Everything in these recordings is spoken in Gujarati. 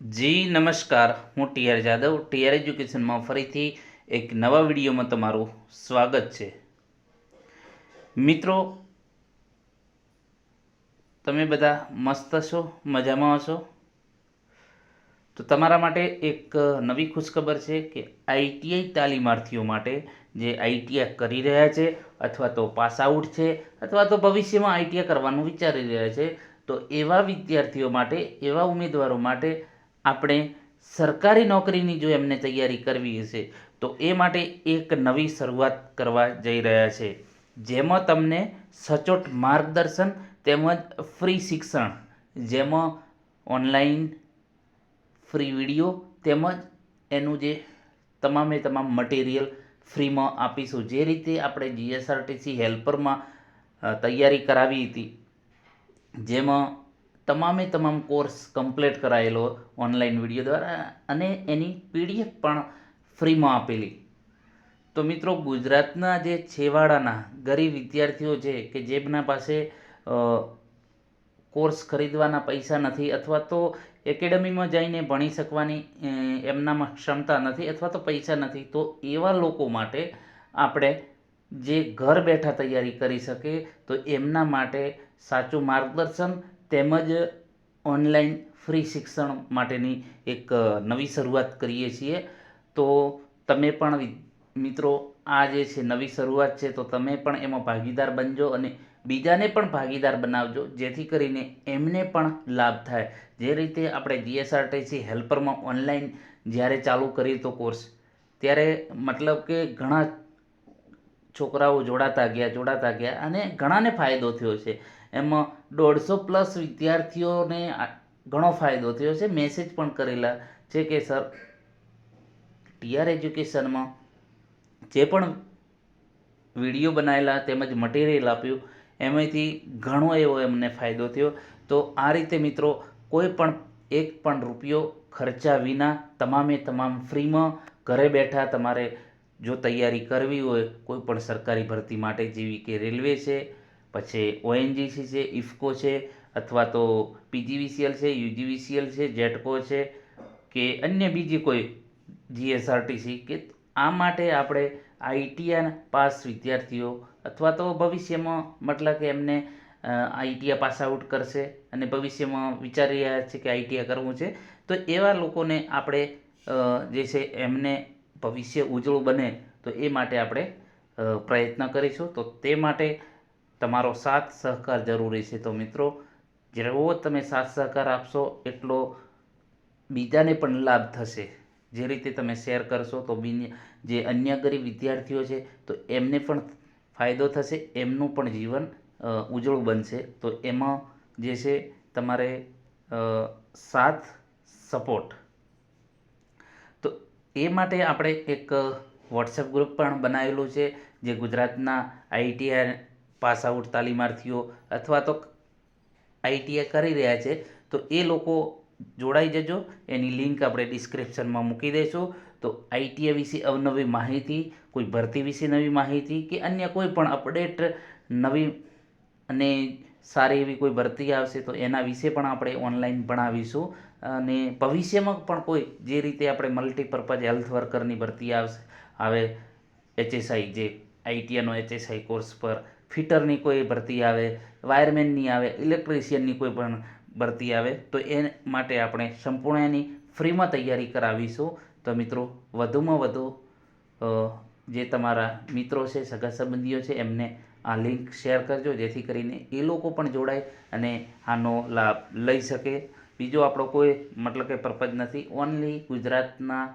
જી, નમસ્કાર. હું ટીઆર જાદવ. ટીઆર એજ્યુકેશનમાં ફરીથી એક નવા વિડીયોમાં તમારું સ્વાગત છે. મિત્રો, તમે બધા મસ્ત છો મજામાં હશો? તો તમારા માટે એક નવી ખુશખબર છે કે આઈટીઆઈ તાલીમાર્થીઓ માટે જે આઈટીઆઈ કરી રહ્યા છે, અથવા તો પાસ આઉટ છે, અથવા તો ભવિષ્યમાં આઈટીઆઈ કરવાનું વિચારી રહ્યા છે, તો એવા વિદ્યાર્થીઓ માટે, એવા ઉમેદવારો માટે આપણે સરકારી નોકરીની જો એમને તૈયારી કરવી હશે, તો એ માટે એક નવી શરૂઆત કરવા જઈ રહ્યા છે. જેમાં તમને સચોટ માર્ગદર્શન તેમજ ફ્રી શિક્ષણ, જેમાં ઓનલાઈન ફ્રી વીડિયો તેમજ એનું જે તમામે તમામ મટીરિયલ ફ્રીમાં આપીશું. જે રીતે આપણે જીએસઆરટીસી હેલ્પરમાં તૈયારી કરાવી હતી, જેમાં તમામે તમામ કોર્સ કમ્પ્લીટ કરાયેલો ઓનલાઈન વીડિયો દ્વારા અને એની પીડીએફ પણ ફ્રીમાં આપેલી. તો મિત્રો, ગુજરાતના જે છેવાડાના ગરીબ વિદ્યાર્થીઓ છે કે જેમના પાસે કોર્સ ખરીદવાના પૈસા નથી અથવા તો એકેડમીમાં જઈને ભણી શકવાની એમનામાં ક્ષમતા નથી અથવા તો પૈસા નથી, તો એવા લોકો માટે આપણે જે ઘર બેઠા તૈયારી કરી શકે તો એમના માટે સાચું માર્ગદર્શન તેમજ ઓનલાઈન ફ્રી શિક્ષણ માટેની એક નવી શરૂઆત કરીએ છીએ. તો તમે પણ મિત્રો, આ જે છે નવી શરૂઆત છે, તો તમે પણ એમાં ભાગીદાર બનજો અને બીજાને પણ ભાગીદાર બનાવજો, જેથી કરીને એમને પણ લાભ થાય. જે રીતે આપણે જીએસઆરટીસી હેલ્પરમાં ઓનલાઈન જ્યારે ચાલુ કરી તો કોર્સ, ત્યારે મતલબ કે ઘણા છોકરાઓ જોડાતા ગયા જોડાતા ગયા અને ઘણાને ફાયદો થયો છે. એમાં દોઢસો પ્લસ વિદ્યાર્થીઓને ઘણો ફાયદો થયો છે. મેસેજ પણ કરેલા છે કે સર, ટીઆર એજ્યુકેશનમાં જે પણ વીડિયો બનાવેલા તેમજ મટીરિયલ આપ્યું, એમાંથી ઘણો એવો એમને ફાયદો થયો. તો આ રીતે મિત્રો, કોઈ પણ એક પણ રૂપિયો ખર્ચા વિના તમામે તમામ ફ્રીમાં ઘરે બેઠા તમારે જો તૈયારી કરવી હોય, કોઈ પણ સરકારી ભરતી માટે, જેવી કે રેલવે છે પછી ઓએનજીસી છે ઇફકો છે, અથવા તો પીજીવીસીએલ છે યુજીવીસીએલ છે જેટકો છે, કે અન્ય બીજી કોઈ જીએસઆરટીસી કે આ માટે આપણે આઈટીઆઈ પાસ વિદ્યાર્થીઓ અથવા તો ભવિષ્યમાં મતલબ કે એમને આઈટીઆઈ પાસ આઉટ કરશે અને ભવિષ્યમાં વિચારી રહ્યા છે કે આઈટીઆઈ કરવું છે, તો એવા લોકોને આપણે જે છે એમને ભવિષ્ય ઉજળું બને તો એ માટે આપણે પ્રયત્ન કરીશું. તો તે માટે તમારો સાથ સહકાર જરૂરી છે. તો મિત્રો, જેવો તમે સાથ સહકાર આપશો, એટલો બીજાને પણ લાભ થશે. જે રીતે તમે શેર કરશો, તો બી જે અન્ય ગરીબ વિદ્યાર્થીઓ છે, તો એમને પણ ફાયદો થશે, એમનું પણ જીવન ઉજળું બનશે. તો એમાં જે છે, તમારે સાથ સપોર્ટ. તો એ માટે આપણે એક વોટ્સએપ ગ્રુપ પણ બનાવેલું છે, જે ગુજરાતના આઈટીઆઈ પાસ આઉટ તાલીમાર્થીઓ અથવા તો આઈટીઆઈ કરી રહ્યા છે, તો એ લોકો જોડાઈ જજો. એની લિંક આપણે ડિસ્ક્રિપ્શનમાં મૂકી દઈશું. તો આઈટીઆઈ વિશે અવનવી માહિતી, કોઈ ભરતી વિશે નવી માહિતી કે અન્ય કોઈ પણ અપડેટ નવી અને સારી એવી કોઈ ભરતી આવશે તો એના વિશે પણ આપણે ઓનલાઈન ભણાવીશું. અને ભવિષ્યમાં પણ કોઈ જે રીતે આપણે મલ્ટીપર્પઝ હેલ્થ વર્કરની ભરતી આવશે, આવે એચએસઆઈ જે આઈટીઆઈનો એચએસઆઈ કોર્સ પર ફિટરની કોઈ ભરતી આવે, વાયરમેનની આવે, ઇલેક્ટ્રિશિયનની કોઈ પણ ભરતી આવે, તો એ માટે આપણે સંપૂર્ણ એની ફ્રીમાં તૈયારી કરાવીશું. તો મિત્રો, વધુમાં વધુ જે તમારા મિત્રો છે, સગા સંબંધીઓ છે, એમને આ લિંક શેર કરજો, જેથી કરીને એ લોકો પણ જોડાય અને આનો લાભ લઈ શકે. બીજો આપણો કોઈ મતલબ કે પર્પઝ નથી ઓનલી ગુજરાતના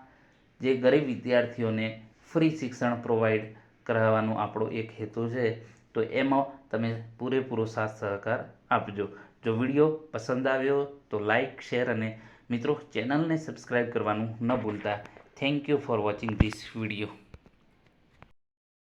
જે ગરીબ વિદ્યાર્થીઓને ફ્રી શિક્ષણ પ્રોવાઈડ કરાવવાનો આપણો એક હેતુ છે, તો એમાં તમે પૂરેપૂરો સાથ સહકાર આપજો. જો વીડિયો પસંદ આવ્યો, તો લાઈક, શેર અને મિત્રો ચેનલને સબસ્ક્રાઈબ કરવાનું ન ભૂલતા. Thank you for watching this video